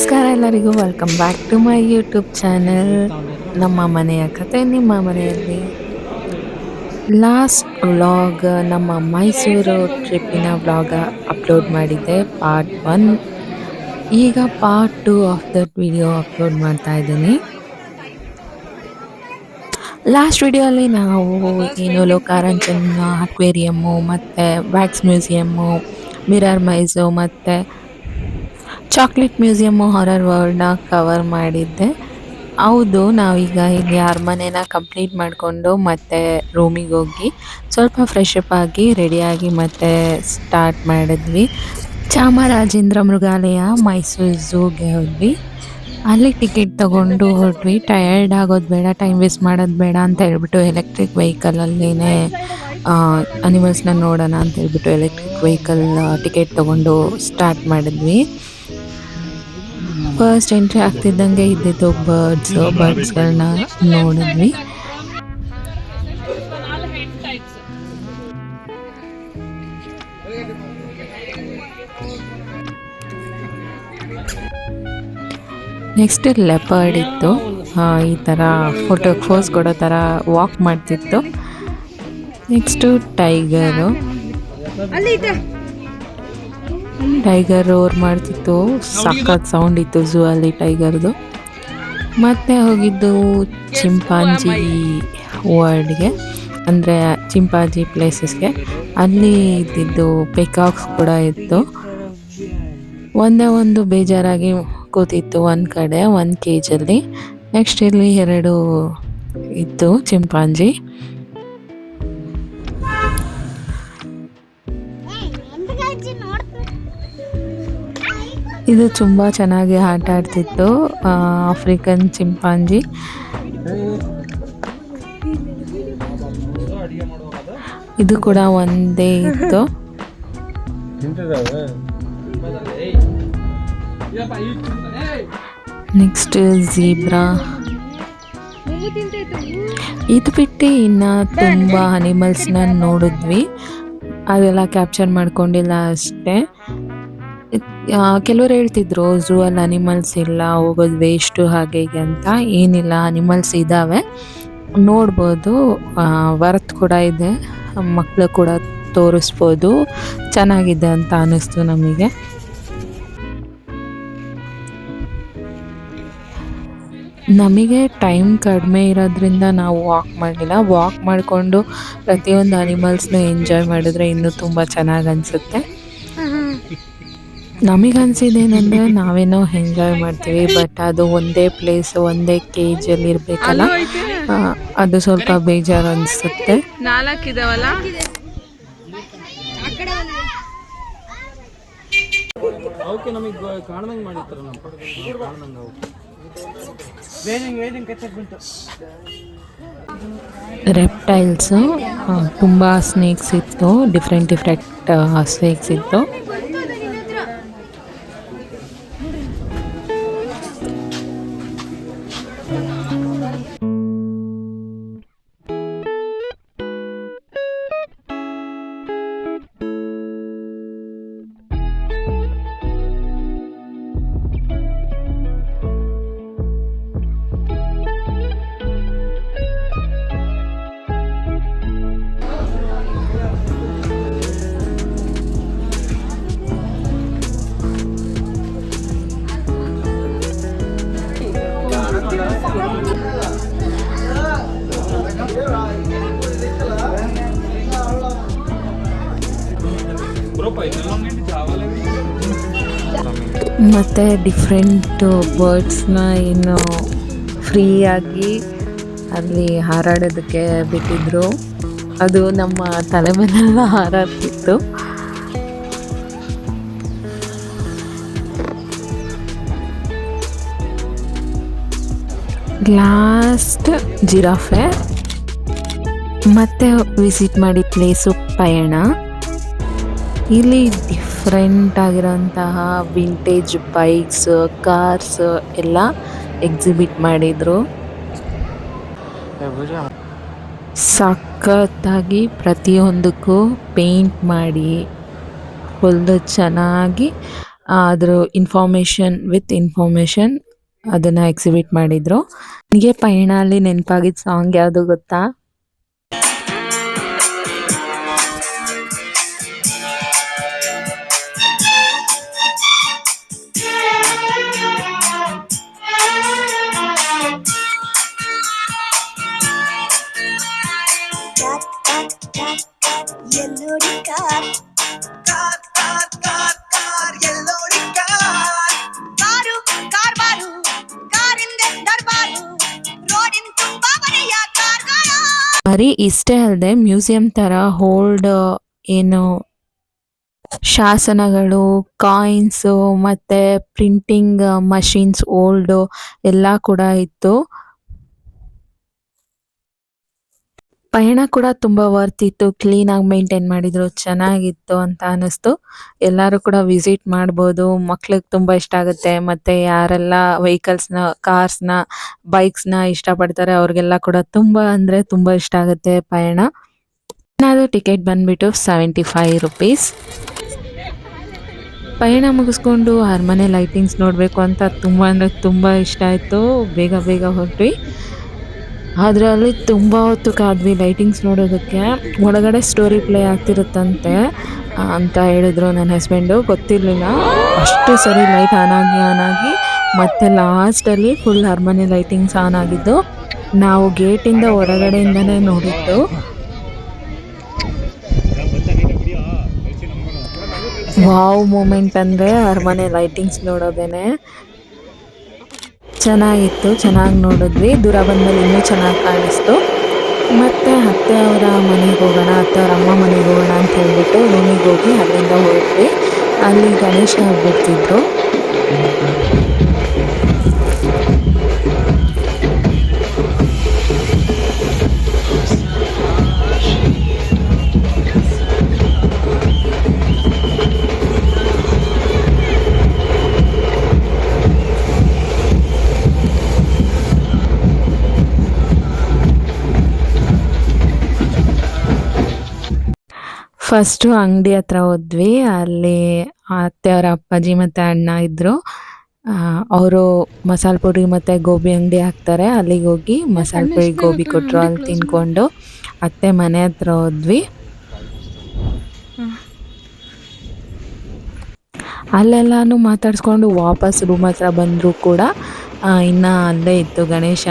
ನಮಸ್ಕಾರ ಎಲ್ಲರಿಗೂ welcome back to my YouTube channel ನಮ್ಮ ಮನೆಯ ಕತೆ ನಿಮ್ಮ ಮನೆಯಲ್ಲಿ. ಲಾಸ್ಟ್ ವ್ಲಾಗ್ ನಮ್ಮ ಮೈಸೂರು ಟ್ರಿಪ್ಪಿನ ವ್ಲಾಗ ಅಪ್ಲೋಡ್ ಮಾಡಿದ್ದೆ ಪಾರ್ಟ್ ಒನ್ ಈಗ part two of that video upload ಮಾಡ್ತಾ ಇದ್ದೀನಿ. ಲಾಸ್ಟ್ ವಿಡಿಯೋಲಿ ನಾವು ಏನು ಲೋಕಾರಂಜನ್ ಅಕ್ವೇರಿಯಮ್ಮು ಮತ್ತು ವ್ಯಾಕ್ಸ್ ಮ್ಯೂಸಿಯಮ್ಮು ಮಿರರ್ ಮೈಸು ಮತ್ತು ಚಾಕ್ಲೇಟ್ ಮ್ಯೂಸಿಯಮ್ಮು ಹಾರರ್ ವರ್ಲ್ಡ್ನ ಕವರ್ ಮಾಡಿದ್ದೆ. ಹೌದು, ನಾವೀಗ ಇಲ್ಲಿ ಅರಮನೆನ ಕಂಪ್ಲೀಟ್ ಮಾಡಿಕೊಂಡು ಮತ್ತೆ ರೂಮಿಗೆ ಹೋಗಿ ಸ್ವಲ್ಪ ಫ್ರೆಶ್ ಅಪ್ ಆಗಿ ರೆಡಿಯಾಗಿ ಮತ್ತೆ ಸ್ಟಾರ್ಟ್ ಮಾಡಿದ್ವಿ. ಚಾಮರಾಜೇಂದ್ರ ಮೃಗಾಲಯ, ಮೈಸೂರು ಝೂಗೆ ಹೋದ್ವಿ. ಅಲ್ಲಿ ಟಿಕೆಟ್ ತಗೊಂಡು ಹೊರಟ್ವಿ. ಟಯರ್ಡ್ ಆಗೋದು ಬೇಡ ಟೈಮ್ ವೇಸ್ಟ್ ಮಾಡೋದು ಬೇಡ ಅಂತ ಹೇಳ್ಬಿಟ್ಟು ಎಲೆಕ್ಟ್ರಿಕ್ ವೆಹಿಕಲಲ್ಲೇ ಅನಿಮಲ್ಸ್ನ ನೋಡೋಣ ಅಂತ ಹೇಳ್ಬಿಟ್ಟು ಎಲೆಕ್ಟ್ರಿಕ್ ವೆಹಿಕಲ್ ಟಿಕೆಟ್ ತೊಗೊಂಡು ಸ್ಟಾರ್ಟ್ ಮಾಡಿದ್ವಿ. ಫಸ್ಟ್ ಎಂಟ್ರಿ ಆಗ್ತಿದ್ದಂಗೆ ಇದ್ದಿತ್ತು ಬರ್ಡ್ಸ್ ಬರ್ಡ್ಸ್ಗಳನ್ನ ನೋಡಿದ್ವಿ. ನೆಕ್ಸ್ಟ್ ಲೆಪರ್ಡ್ ಇತ್ತು. ಈ ಥರ ಫೋಟೋ ಫೋಸ್ ಕೊಡೋ ಥರ ವಾಕ್ ಮಾಡ್ತಿತ್ತು. ನೆಕ್ಸ್ಟು ಟೈಗರು ಟೈಗರ್ ರೋರ್ ಮಾಡ್ತಿತ್ತು. ಸಖತ್ ಸೌಂಡ್ ಇತ್ತು ಝೂ ಅಲ್ಲಿ ಟೈಗರ್ದು. ಮತ್ತೆ ಹೋಗಿದ್ದು ಚಿಂಪಾಂಜಿ ವರ್ಡ್ಗೆ ಅಂದರೆ ಚಿಂಪಾಂಜಿ ಪ್ಲೇಸಸ್ಗೆ ಅಲ್ಲಿ ಇದ್ದಿದ್ದು ಪೆಕಾಕ್ಸ್ ಕೂಡ ಇತ್ತು. ಒಂದೇ ಒಂದು ಬೇಜಾರಾಗಿ ಕೂತಿತ್ತು ಒಂದು ಕಡೆ, ಒಂದು ಕೇಜಲ್ಲಿ ನೆಕ್ಸ್ಟ್ ಇಲ್ಲಿ ಎರಡು ಇತ್ತು ಚಿಂಪಾಂಜಿ. ಇದು ತುಂಬ ಚೆನ್ನಾಗಿ ಆಟ ಆಡ್ತಿತ್ತು ಆಫ್ರಿಕನ್ ಚಿಂಪಾಂಜಿ ಇದು ಕೂಡ ಒಂದೇ ಇತ್ತು. ನೆಕ್ಸ್ಟ್ ಝೀಬ್ರಾ ಇದು ಬಿಟ್ಟು ಇನ್ನು ತುಂಬ ಅನಿಮಲ್ಸ್ನ ನೋಡಿದ್ವಿ. ಅದೆಲ್ಲ ಕ್ಯಾಪ್ಚರ್ ಮಾಡ್ಕೊಂಡಿಲ್ಲ ಅಷ್ಟೇ. ಕೆಲವ್ರು ಹೇಳ್ತಿದ್ರು, ಝೂ ಅಲ್ಲಿ ಅನಿಮಲ್ಸ್ ಇಲ್ಲ, ಹೋಗೋದು ವೇಸ್ಟು ಹಾಗೆ ಹೀಗೆ ಅಂತ. ಏನಿಲ್ಲ ಅನಿಮಲ್ಸ್ ಇದ್ದಾವೆ ನೋಡ್ಬೋದು ವರ್ತ್ ಕೂಡ ಇದೆ ಮಕ್ಕಳು ಕೂಡ ತೋರಿಸ್ಬೋದು. ಚೆನ್ನಾಗಿದೆ ಅಂತ ಅನ್ನಿಸ್ತು ನಮಗೆ. ನಮಗೆ ಟೈಮ್ ಕಡಿಮೆ ಇರೋದ್ರಿಂದ ನಾವು ವಾಕ್ ಮಾಡಲಿಲ್ಲ ವಾಕ್ ಮಾಡಿಕೊಂಡು ಪ್ರತಿಯೊಂದು ಅನಿಮಲ್ಸ್ನ ಎಂಜಾಯ್ ಮಾಡಿದ್ರೆ ಇನ್ನೂ ತುಂಬ ಚೆನ್ನಾಗಿ ಅನಿಸುತ್ತೆ. ನಮಗೆ ಅನ್ಸಿದೇನಂದ್ರೆ ನಾವೇನೋ ಎಂಜಾಯ್ ಮಾಡ್ತೀವಿ ಬಟ್ ಅದು ಒಂದೇ ಪ್ಲೇಸ್ ಒಂದೇ ಕೇಜಲ್ಲಿ ಇರಬೇಕಲ್ಲ? ಅದು ಸ್ವಲ್ಪ ಬೇಜಾರು ಅನಿಸುತ್ತೆ. ನಾಲ್ಕಿದಾವಲ್ಲ ಅವಕ್ಕೆ ನಮಗೆ ಕಾಣ್ದಂಗೆ ಮಾಡಿರ್ತಾರೆ ನಮ್ಮ ಕಾಣ್ದಂಗೆ ಅವಕ್ಕೆ ವೇದಿಂಗ್ ವೇದಿಂಗ್ ಕಚ್ಚಕ್ ಬಂತು ರೆಪ್ಟೈಲ್ಸು ತುಂಬ ಸ್ನೇಕ್ಸ್ ಇತ್ತು ಡಿಫ್ರೆಂಟ್ ಡಿಫ್ರೆಂಟ್ ಸ್ನೇಕ್ಸ್ ಇತ್ತು. ಮತ್ತು ಡಿಫ್ರೆಂಟ್ ಬರ್ಡ್ಸ್ನ ಏನು ಫ್ರೀಯಾಗಿ ಅಲ್ಲಿ ಹಾರಾಡೋದಕ್ಕೆ ಬಿಟ್ಟಿದ್ರು. ಅದು ನಮ್ಮ ತಲೆ ಮೇಲೆಲ್ಲ ಹಾರಾಡ್ತಿತ್ತು. Last giraffe. ಮತ್ತೆ ವಿಸಿಟ್ ಮಾಡಿ ಪ್ಲೇಸು ಪಯಣ. ಇಲ್ಲಿ ಡಿಫ್ರೆಂಟ್ ಆಗಿರೋಂತಹ ವಿಂಟೇಜ್ ಬೈಕ್ಸ್ ಕಾರ್ಸ್ ಎಲ್ಲ ಎಕ್ಸಿಬಿಟ್ ಮಾಡಿದರು. ಸಖತ್ತಾಗಿ ಪ್ರತಿಯೊಂದಕ್ಕೂ ಪೇಂಟ್ ಮಾಡಿ, ಹೊಲ್ದು ಚೆನ್ನಾಗಿ ಅದ್ರ ಇನ್ಫಾರ್ಮೇಷನ್ ವಿತ್ ಇನ್ಫಾರ್ಮೇಷನ್ ಅದನ್ನು ಎಕ್ಸಿಬಿಟ್ ಮಾಡಿದರು. ನನಗೆ ಪಯಣ ಅಲ್ಲಿ ನೆನಪಾಗಿದ್ದ ಸಾಂಗ್ ಯಾವುದು ಗೊತ್ತಾ? ಬರೀ ಇಷ್ಟೇ ಅಲ್ಲದೆ ಮ್ಯೂಸಿಯಂ ಥರ ಹೋಲ್ಡ್ ಏನು ಶಾಸನಗಳು ಕಾಯಿನ್ಸು ಮತ್ತು ಪ್ರಿಂಟಿಂಗ್ ಮಷೀನ್ಸ್ ಓಲ್ಡು ಎಲ್ಲ ಕೂಡ ಇತ್ತು. ಪಯಣ ಕೂಡ ತುಂಬ ವರ್ತ್ ಇತ್ತು. ಕ್ಲೀನಾಗಿ ಮೇಂಟೈನ್ ಮಾಡಿದ್ರು. ಚೆನ್ನಾಗಿತ್ತು ಅಂತ ಅನ್ನಿಸ್ತು. ಎಲ್ಲರೂ ಕೂಡ ವಿಸಿಟ್ ಮಾಡ್ಬೋದು. ಮಕ್ಳಿಗೆ ತುಂಬ ಇಷ್ಟ ಆಗುತ್ತೆ. ಮತ್ತೆ ಯಾರೆಲ್ಲ ವೆಹಿಕಲ್ಸ್ನ ಕಾರ್ಸ್ನ ಬೈಕ್ಸ್ನ ಇಷ್ಟಪಡ್ತಾರೆ ಅವ್ರಿಗೆಲ್ಲ ಕೂಡ ತುಂಬ ಅಂದರೆ ತುಂಬ ಇಷ್ಟ ಆಗುತ್ತೆ ಪಯಣ. ಅದು ಟಿಕೆಟ್ ಬಂದ್ಬಿಟ್ಟು ಸೆವೆಂಟಿ ಫೈವ್ ರುಪೀಸ್ ಪಯಣ ಮುಗಿಸ್ಕೊಂಡು ಅರಮನೆ ಲೈಟಿಂಗ್ಸ್ ನೋಡಬೇಕು ಅಂತ ತುಂಬ ಅಂದರೆ ತುಂಬ ಇಷ್ಟ ಆಯಿತು. ಬೇಗ ಬೇಗ ಹೊರಟ್ವಿ. ಆದರೆ ಅಲ್ಲಿ ತುಂಬ ಹೊತ್ತು ಕಾದ್ವಿ ಲೈಟಿಂಗ್ಸ್ ನೋಡೋದಕ್ಕೆ. ಒಳಗಡೆ ಸ್ಟೋರಿ ಪ್ಲೇ ಆಗ್ತಿರುತ್ತಂತೆ ಅಂತ ಹೇಳಿದ್ರು ನನ್ನ ಹಸ್ಬೆಂಡು. ಗೊತ್ತಿರಲಿಲ್ಲ. ಅಷ್ಟು ಸರಿ ಲೈಟ್ ಆನ್ ಆಗಿ ಆನ್ ಆಗಿ, ಮತ್ತೆ ಲಾಸ್ಟಲ್ಲಿ ಫುಲ್ ಅರಮನೆ ಲೈಟಿಂಗ್ಸ್ ಆನ್ ಆಗಿದ್ದು, ನಾವು ಗೇಟಿಂದ ಹೊರಗಡೆಯಿಂದನೇ ನೋಡಿದ್ದು. ವಾವ್ ಮೂಮೆಂಟ್ ಅಂದರೆ ಅರಮನೆ ಲೈಟಿಂಗ್ಸ್ ನೋಡೋದೇನೆ. ಚೆನ್ನಾಗಿತ್ತು, ಚೆನ್ನಾಗಿ ನೋಡಿದ್ವಿ. ದೂರ ಬಂದಲ್ಲಿ ಇನ್ನೂ ಚೆನ್ನಾಗಿ ಕಾಣಿಸ್ತು. ಮತ್ತು ಅತ್ತೆ ಅವರ ಮನೆಗೆ ಹೋಗೋಣ, ಅತ್ತೆ ಅವ್ರ ಅಮ್ಮ ಮನೆಗೆ ಹೋಗೋಣ ಅಂತ ಹೇಳ್ಬಿಟ್ಟು ರೂಮಿಗೆ ಹೋಗಿ ಅಲ್ಲಿಂದ ಹೊರಟ್ವಿ. ಅಲ್ಲಿ ಗಣೇಶ ಬಿಡ್ತಿದ್ರು ಫಸ್ಟು ಅಂಗಡಿ ಹತ್ರ ಹೋದ್ವಿ. ಅಲ್ಲಿ ಅತ್ತೆಯವರ ಅಪ್ಪಾಜಿ ಮತ್ತು ಅಣ್ಣ ಇದ್ದರು ಅವರು ಮಸಾಲೆ ಪುಡಿ ಮತ್ತು ಗೋಬಿ ಅಂಗಡಿ ಹಾಕ್ತಾರೆ. ಅಲ್ಲಿಗೆ ಹೋಗಿ ಮಸಾಲೆ ಪುಡಿ ಗೋಬಿ ಕೊಟ್ಟರು ಅಲ್ಲಿ ತಿನ್ಕೊಂಡು ಅತ್ತೆ ಮನೆ ಹತ್ರ ಹೋದ್ವಿ. ಅಲ್ಲೆಲ್ಲಾನು ಮಾತಾಡಿಸ್ಕೊಂಡು ವಾಪಸ್ ರೂಮ್ ಹತ್ರ ಬಂದರೂ ಕೂಡ. ಇನ್ನ ಅಲ್ಲೇ ಇತ್ತು ಗಣೇಶ.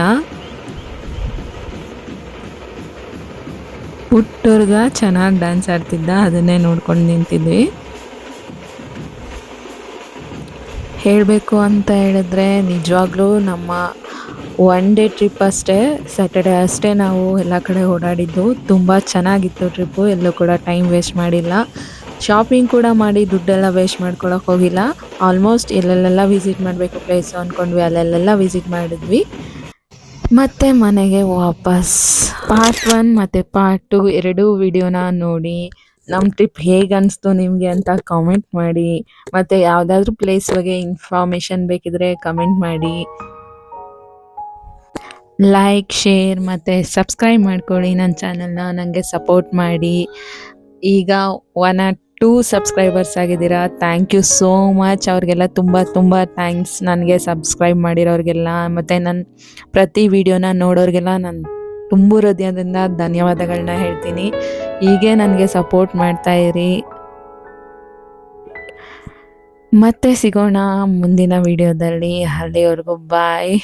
ಪುಟ್ಟುರ್ಗ ಚೆನ್ನಾಗಿ ಡ್ಯಾನ್ಸ್ ಆಡ್ತಿದ್ದ, ಅದನ್ನೇ ನೋಡ್ಕೊಂಡು ನಿಂತಿದ್ವಿ. ಹೇಳಬೇಕು ಅಂತ ಹೇಳಿದ್ರೆ ನಿಜವಾಗ್ಲೂ ನಮ್ಮ ಒನ್ ಡೇ ಟ್ರಿಪ್ ಅಷ್ಟೇ ಸ್ಯಾಟರ್ಡೆ ಅಷ್ಟೇ ನಾವು ಎಲ್ಲ ಕಡೆ ಓಡಾಡಿದ್ದು. ತುಂಬ ಚೆನ್ನಾಗಿತ್ತು ಟ್ರಿಪ್ಪು ಎಲ್ಲೂ ಕೂಡ ಟೈಮ್ ವೇಸ್ಟ್ ಮಾಡಿಲ್ಲ. ಶಾಪಿಂಗ್ ಕೂಡ ಮಾಡಿ ದುಡ್ಡೆಲ್ಲ ವೇಸ್ಟ್ ಮಾಡ್ಕೊಳಕ್ಕೆ ಹೋಗಿಲ್ಲ. ಆಲ್ಮೋಸ್ಟ್ ಎಲ್ಲೆಲ್ಲೆಲ್ಲ ವಿಸಿಟ್ ಮಾಡಬೇಕು ಪ್ಲೇಸು ಅಂದ್ಕೊಂಡ್ವಿ ಅಲ್ಲೆಲ್ಲೆಲ್ಲ ವಿಸಿಟ್ ಮಾಡಿದ್ವಿ. ಮತ್ತೆ ಮನೆಗೆ ವಾಪಸ್. ಪಾರ್ಟ್ ಒನ್ ಮತ್ತೆ ಪಾರ್ಟ್ ಟು ಎರಡೂ ವಿಡಿಯೋನ ನೋಡಿ. ನಮ್ಮ ಟ್ರಿಪ್ ಹೇಗೆ ಅನಿಸ್ತು ನಿಮಗೆ ಅಂತ ಕಾಮೆಂಟ್ ಮಾಡಿ. ಮತ್ತೆ ಯಾವುದಾದ್ರೂ ಪ್ಲೇಸ್ ಬಗ್ಗೆ ಇನ್ಫಾರ್ಮೇಷನ್ ಬೇಕಿದ್ರೆ ಕಮೆಂಟ್ ಮಾಡಿ. ಲೈಕ್ ಶೇರ್ ಮತ್ತು ಸಬ್ಸ್ಕ್ರೈಬ್ ಮಾಡ್ಕೊಳ್ಳಿ ನನ್ನ ಚಾನಲ್ನ ನನಗೆ ಸಪೋರ್ಟ್ ಮಾಡಿ. ಈಗ ಒನ್ ಆರ್ ಟೂ ಸಬ್ಸ್ಕ್ರೈಬರ್ಸ್ ಆಗಿದ್ದೀರಾ? ಥ್ಯಾಂಕ್ ಯು ಸೋ ಮಚ್ ಅವ್ರಿಗೆಲ್ಲ ತುಂಬ ತುಂಬ ಥ್ಯಾಂಕ್ಸ್ ನನಗೆ ಸಬ್ಸ್ಕ್ರೈಬ್ ಮಾಡಿರೋರಿಗೆಲ್ಲ, ಮತ್ತು ನನ್ನ ಪ್ರತಿ ವಿಡಿಯೋನ ನೋಡೋರಿಗೆಲ್ಲ ನಾನು ತುಂಬ ಹೃದಯದಿಂದ ಧನ್ಯವಾದಗಳನ್ನ ಹೇಳ್ತೀನಿ. ಹೀಗೆ ನನಗೆ ಸಪೋರ್ಟ್ ಮಾಡ್ತಾ ಇರಿ. ಮತ್ತೆ ಸಿಗೋಣ ಮುಂದಿನ ವಿಡಿಯೋದಲ್ಲಿ ಅಲ್ಲಿವರೆಗೂ ಬಾಯ್